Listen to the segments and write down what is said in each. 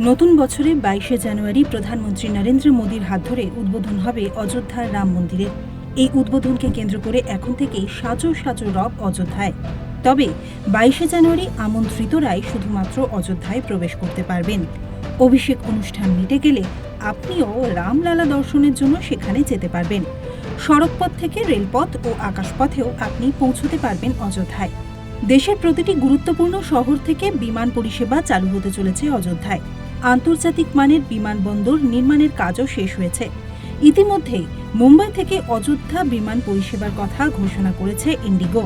নতুন বছরে বাইশে জানুয়ারি প্রধানমন্ত্রী নরেন্দ্র মোদীর হাত ধরে উদ্বোধন হবে অযোধ্যার রাম মন্দিরের এই উদ্বোধনকে কেন্দ্র করে এখন থেকেই সাজো সাজো রব অযোধ্যায়। তবে বাইশে জানুয়ারি আমন্ত্রিতরাই শুধুমাত্র অযোধ্যায় প্রবেশ করতে পারবেন। অভিষেক অনুষ্ঠান মিটে গেলে আপনিও রামলালা দর্শনের জন্য সেখানে যেতে পারবেন। সড়কপথ থেকে রেলপথ ও আকাশপথেও আপনি পৌঁছতে পারবেন অযোধ্যায়। দেশের প্রতিটি গুরুত্বপূর্ণ শহর থেকে বিমান পরিষেবা চালু হতে চলেছে অযোধ্যায়। আন্তর্জাতিক মানের বিমানবন্দর নির্মাণের কাজও শেষ হয়েছে। ইতিমধ্যেই মুম্বাই থেকে অযোধ্যা বিমান পরিষেবার কথা ঘোষণা করেছে ইন্ডিগো।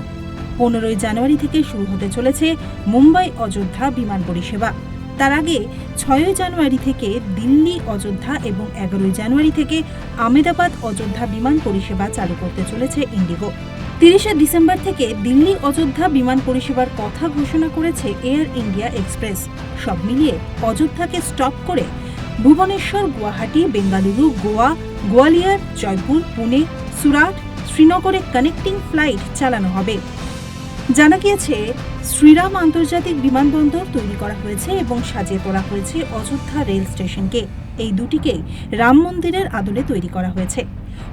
পনেরোই জানুয়ারি থেকে শুরু হতে চলেছে মুম্বাই অযোধ্যা বিমান পরিষেবা। তার আগে ছয়ই জানুয়ারি থেকে দিল্লি অযোধ্যা এবং এগারোই জানুয়ারি থেকে আমেদাবাদ অযোধ্যা বিমান পরিষেবা চালু করতে চলেছে ইন্ডিগো। তিরিশে ডিসেম্বর থেকে দিল্লি অযোধ্যা বিমান পরিষেবার কথা ঘোষণা করেছে এয়ার ইন্ডিয়া এক্সপ্রেস। সব মিলিয়ে অযোধ্যাকে স্টপ করে ভুবনেশ্বর, গুয়াহাটি, বেঙ্গালুরু, গোয়া, গোয়ালিয়র, জয়পুর, পুনে, সুরাট, শ্রীনগরে কানেক্টিং ফ্লাইট চালানো হবে। জানা গিয়েছে, শ্রীরাম আন্তর্জাতিক বিমানবন্দর তৈরি করা হয়েছে এবং সাজিয়ে তোলা হয়েছে অযোধ্যা রেল স্টেশনকে। এই দুটিকেই রাম মন্দিরের আদলে তৈরি করা হয়েছে।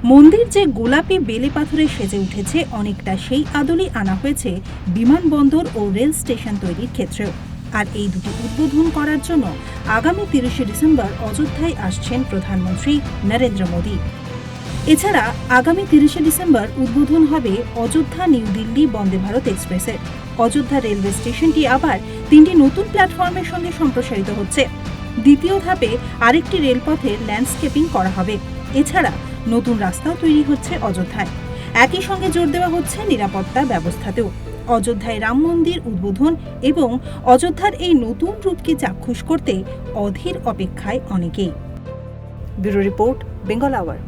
মন্দির যে গোলাপি বেলে পাথরে সেজে উঠেছে, অনেকটা সেই আদলই আনা হয়েছে বিমানবন্দর ও রেল স্টেশন তৈরির ক্ষেত্রেও। আর এই দুটি উদ্বোধন করার জন্য আগামী তিরিশে ডিসেম্বর অযোধ্যায় আসছেন প্রধানমন্ত্রী নরেন্দ্র মোদী। এছাড়া আগামী তিরিশে ডিসেম্বর উদ্বোধন হবে অযোধ্যা নিউ দিল্লি বন্দে ভারত এক্সপ্রেসের অযোধ্যা রেলওয়ে স্টেশনটি আবার তিনটি নতুন প্ল্যাটফর্মের সঙ্গে সম্প্রসারিত হচ্ছে। দ্বিতীয় ধাপে আরেকটি রেলপথের ল্যান্ডস্কেপিং করা হবে। এছাড়া নতুন রাস্তাও তৈরি হচ্ছে অযোধ্যায়। একই সঙ্গে জোর দেওয়া হচ্ছে নিরাপত্তা ব্যবস্থাতেও। অযোধ্যায় রাম মন্দির উদ্বোধন এবং অযোধ্যার এই নতুন রূপকে চাক্ষুষ করতে অধীর অপেক্ষায় অনেকেই। Bureau report, Bengal hour.